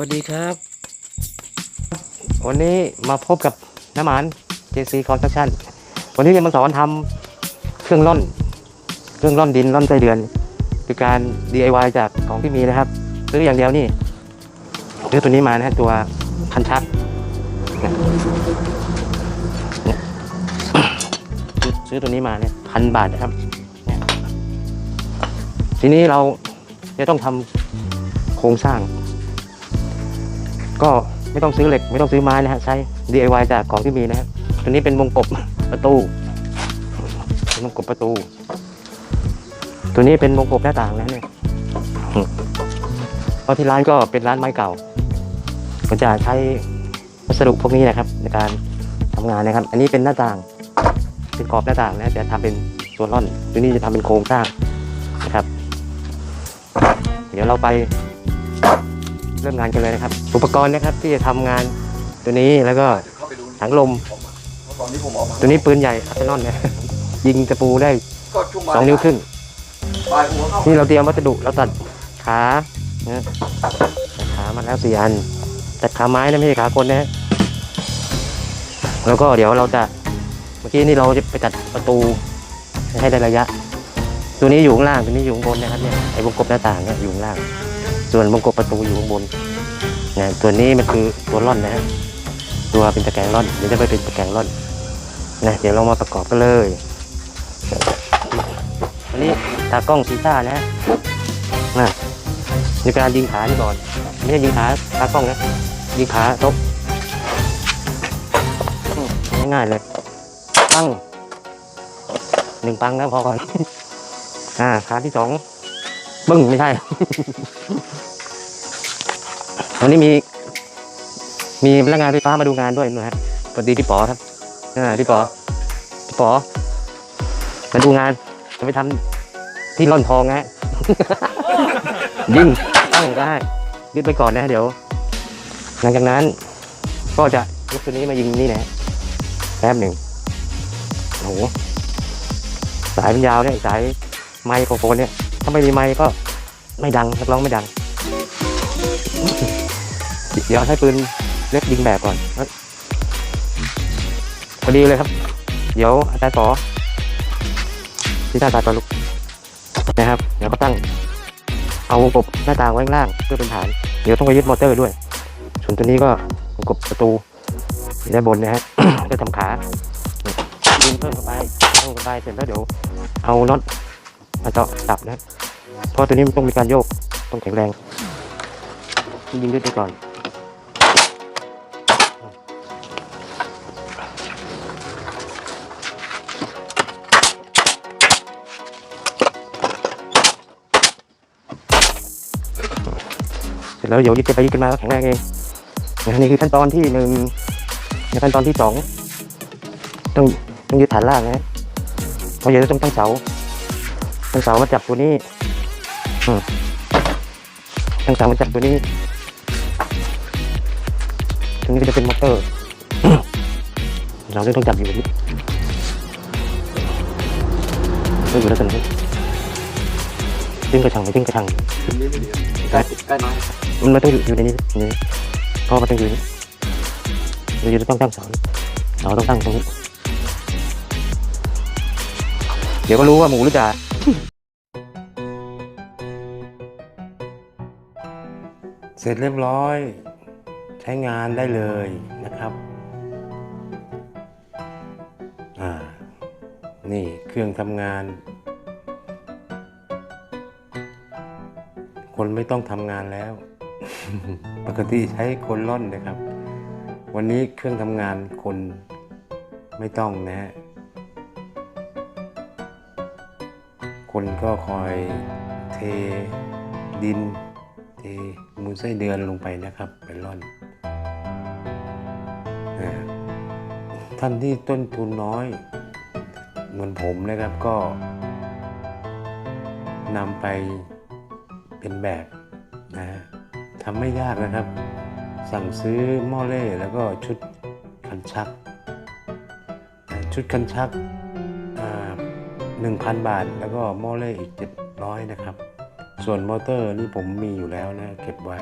วัสดีครับ วันนี้มาพบกับน้ำมัน JC Construction วันนี้จะมาสอนทำเครื่องร่อน เครื่องร่อนดินร่อนไส้เดือน คือการ DIY จากของที่มีนะครับซื้ออย่างเดียวนี่ซื้อตัวนี้มานะฮะตัวคันชักเนี่ยซื้อตัวนี้มาเนี่ยพันบาทนะครับ ทีนี้เราจะต้องทำโครงสร้าง ก็ไม่ต้องซื้อเหล็กไม่ต้องซื้อไม้นะฮะใช้ DIY จากของที่มีนะฮะตัวนี้เป็นวงกบประตูเป็นวงกบประตู ตัวนี้เป็นวงกบหน้าต่างนะเนี่ยเพราะที่ร้านก็เป็นร้านไม้เก่าก็จะใช้วัสดุพวกนี้นะครับ ในการทำงานนะครับ อันนี้เป็นหน้าต่าง เป็นกรอบหน้าต่างนะจะทำเป็นตัวร่อนตัวนี้จะทำเป็นโครงสร้างนะครับ เดี๋ยวเราไป เริ่มงานกันเลยนะครับ อุปกรณ์นะครับที่จะทำงานตัวนี้แล้วก็ถังลม ตัวนี้ปืนใหญ่อัลเทนอนนะยิงตะปูได้สองนิ้วครึ่งนี่เราเตรียมวัสดุเราตัดขานะตัดขามาแล้วสี่อันตัดขาไม้นะไม่ใช่ขาคนนะแล้วก็เดี๋ยวเราจะเมื่อกี้นี่เราจะไปตัดประตูให้ได้ระยะ ตัวนี้อยู่ข้างล่างตัวนี้อยู่ข้างบนนะครับเนี่ยไอ้วงกบหน้าต่างเนี่ยอยู่ข้างล่าง ส่วนวงกบประตูอยู่ข้างบนนะตัวนี้มันคือตัวร่อนนะฮะตัวเป็นตะแกรงร่อนเดี๋ยวจะไปเป็นตะแกรงร่อนนะเดี๋ยวเรามาประกอบกันเลยอันนี้ตากล้องซีซ่านะฮะนะในการยิงขานี่ก่อนไม่ใช่ยิงขาตากล้องนะยิงขาทบง่ายๆเลยปังหนึ่งปังนะพอก่อนอ่าขาที่สอง บึ้งไม่ใช่ วันนี้มี มีพนักงานไฟฟ้ามาดูงานด้วยนะฮะสวัสดีพี่ป๋อครับอ่าพี่ป๋อพี่ป๋อมาดูงานจะไปทำที่ร่อนทองฮะยิงตั้งได้ยึดไปก่อนนะเดี๋ยว หลังจากนั้น ก็จะยกตัวนี้มายิงนี่นะแป๊บหนึ่งโอ้โหสายมันยาวเนี่ยสายไมโครโฟนเนี่ย ถ้าไม่มีไมค์ก็ไม่ดังนักร้องไม่ดัง เดี๋ยวให้ปืนเล็กยิงแบบก่อนพอดีเลยครับ เดี๋ยวอาจารย์ปอที่หน้าตาตอนลุกนะครับ เดี๋ยวก็ตั้ง เอาวงกบหน้าต่างไว้ข้างล่างเพื่อเป็นฐาน เดี๋ยวต้องไปยึดมอเตอร์ด้วย ส่วนตัวนี้ก็วงกบประตูด้านบนนะฮะก็ทำขาดึงเพิ่มเข้าไปเพิ่มเข้าไปเสร็จแล้วเดี๋ยวเอาน็อต มาเจะจับนะเพราะตัวนี้มันต้องมีการโยกต้องแข็งแรงยิงด้วยไปก่อนเสร็จแล้วเดี๋ยวยึดไปยึดกันมาก็แข็งแรงเองนะนี่คือขั้นตอนที่หนึ่งในขั้นตอนที่สองต้องต้องยึดฐานล่างนะเพราะเดี๋ยวจะต้องตั้งเสา ตั้งสาวมาจับตัวนี้ตั้งสาวมาจับตัวนี้ตัวนี้ก็จะเป็นมอเตอร์ เราต้องจับอยู่นี้ต้องอยู่แล้วกันทิ้งกระชังไปทิ้งกระชังใกล้ใกล้ไหมมันไม่ต้องอยู่ในนี้นี่เพราะมันต้องอยู่นี่เราจะต้องตั้งเสาเสาต้องตั้งตรงนี้เดี๋ยวก็รู้ว่าหมูหรือจ่า เสร็จเรียบร้อย ใช้งานได้เลยนะครับอ่านี่เครื่องทำงาน คนไม่ต้องทำงานแล้ว ปกติใช้คนร่อนนะครับ วันนี้เครื่องทำงานคนไม่ต้องนะฮะคนก็คอยเทดิน มูลไส้เดือนลงไปนะครับไปร่อนท่านที่ต้นทุนน้อย เหมือนผมนะครับก็นำไปเป็นแบบนะฮะทำไม่ยากนะครับ สั่งซื้อหม้อเล่แล้วก็ชุดคันชัก ชุดคันชักหนึ่งพันบาท แล้วก็หม้อเล่อีกเจ็ดร้อยนะครับ ส่วนมอเตอร์นี่ผมมีอยู่แล้วนะเก็บไว้